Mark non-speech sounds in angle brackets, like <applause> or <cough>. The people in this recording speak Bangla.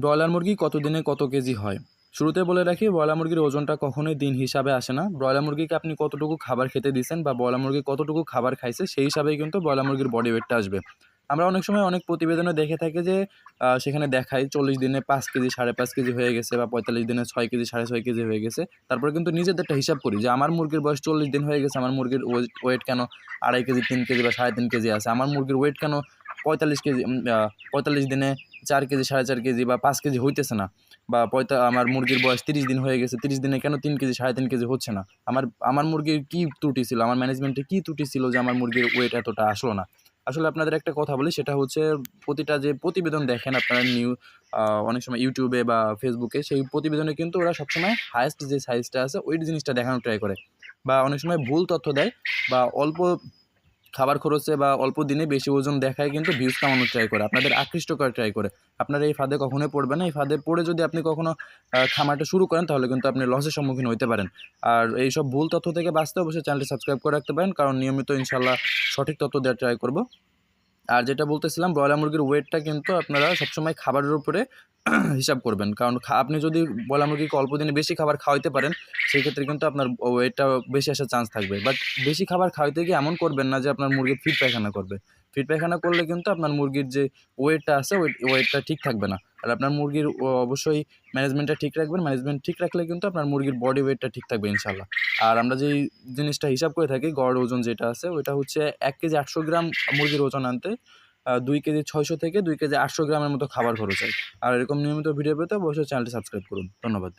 ব্রয়লার মুরগি কত দিনে কত কেজি হয়? শুরুতে বলে রাখি, ব্রয়লার মুরগির ওজনটা কখনোই দিন হিসাবে আসে না। ব্রয়লার মুরগিকে আপনি কতটুকু খাবার খেতে দিয়েছেন বা ব্রয়লার মুরগি কতটুকু খাবার খাইছে, সেই হিসাবেই কিন্তু ব্রয়লার মুরগির বডি ওয়েটটা আসবে। আমরা অনেক সময় অনেক প্রতিবেদনে দেখে থাকি যে সেখানে দেখায় চল্লিশ দিনে পাঁচ কেজি, সাড়ে পাঁচ কেজি হয়ে গেছে বা পঁয়তাল্লিশ দিনে ছয় কেজি, সাড়ে ছয় কেজি হয়ে গেছে। তারপরে কিন্তু নিজেদেরটা হিসাব করি যে, আমার মুরগির বয়স চল্লিশ দিন হয়ে গেছে, আমার মুরগির ওয়েট কেন আড়াই কেজি, তিন কেজি বা সাড়ে তিন কেজি আছে? আমার মুরগির ওয়েট কেন পঁয়তাল্লিশ কেজি পঁয়তাল্লিশ দিনে চার কেজি, সাড়ে চার কেজি বা পাঁচ কেজি হইতেছে না। বা পঁয়তা, আমার মুরগির বয়স তিরিশ দিন হয়ে গেছে, তিরিশ দিনে কেন তিন কেজি, সাড়ে তিন কেজি হচ্ছে না? আমার আমার মুরগির কী ত্রুটি ছিল? আমার ম্যানেজমেন্টে কী ত্রুটি ছিল যে আমার মুরগির ওয়েট এতটা আসলো না? আসলে আপনাদের একটা কথা বলি, সেটা হচ্ছে প্রতিটা যে প্রতিবেদন দেখেন আপনারা নিউ অনেক সময় ইউটিউবে বা ফেসবুকে সেই প্রতিবেদনে কিন্তু ওরা সবসময় হায়েস্ট যে সাইজটা আছে, ওই জিনিসটা দেখানোর ট্রাই করে। বা অনেক সময় ভুল তথ্য দেয় বা অল্প খাবার খরচে বা অল্প দিনে বেশি ওজন দেখায় কিন্তু ভিউজ কামানোর ট্রাই করে। আপনাদের আকৃষ্ট করার ট্রাই করে। আপনারা এই ফাঁদে কখনোই পড়বে না। এই ফাঁদে পড়ে যদি আপনি কখনো খামারটা শুরু করেন, তাহলে কিন্তু আপনি লসের সম্মুখীন হতে পারেন। আর এই সব ভুল তথ্য থেকে বাঁচতে অবশ্যই চ্যানেলটি সাবস্ক্রাইব করে রাখতে পারেন। কারণ নিয়মিত ইনশাল্লাহ সঠিক তথ্য দেওয়ার ট্রাই করব। আর যেটা বলতেছিলাম, ব্রয়লার মুরগির ওয়েটটা কিন্তু আপনারা সবসময় খাবারের উপরে <clears throat> হিসাব করবেন। কারণ আপনি যদি ব্রয়লার মুরগিকে অল্প দিনে বেশি খাবার খাওয়াইতে পারেন সেই ক্ষেত্রে কিন্তু আপনার ওয়েটটা বেশি আসার চান্স থাকবে। বাট বেশি খাবার খাওয়াইতে গিয়ে এমন করবেন না যে আপনার মুরগি ফিট পায়খানা করবে। ফিট পায়খানা করলে কিন্তু আপনার মুরগির যে ওয়েটটা আছে ওয়েটটা ঠিক থাকবে না। আর আপনার মুরগির অবশ্যই ম্যানেজমেন্টটা ঠিক রাখবেন। ম্যানেজমেন্ট ঠিক রাখলে কিন্তু আপনার মুরগির বডি ওয়েটটা ঠিক থাকবে ইনশাল্লাহ আর আমরা যেই জিনিসটা হিসাব করে থাকি, গড় ওজন যেটা আছে, ওইটা হচ্ছে এক কেজি আটশো গ্রাম মুরগির ওজন আনতে দুই কেজি ছয়শো থেকে দুই কেজি আটশো গ্রামের মতো খাবার খরচ হয়। আর এরকম নিয়মিত ভিডিও পেতে অবশ্যই চ্যানেলটি সাবস্ক্রাইব করুন। ধন্যবাদ।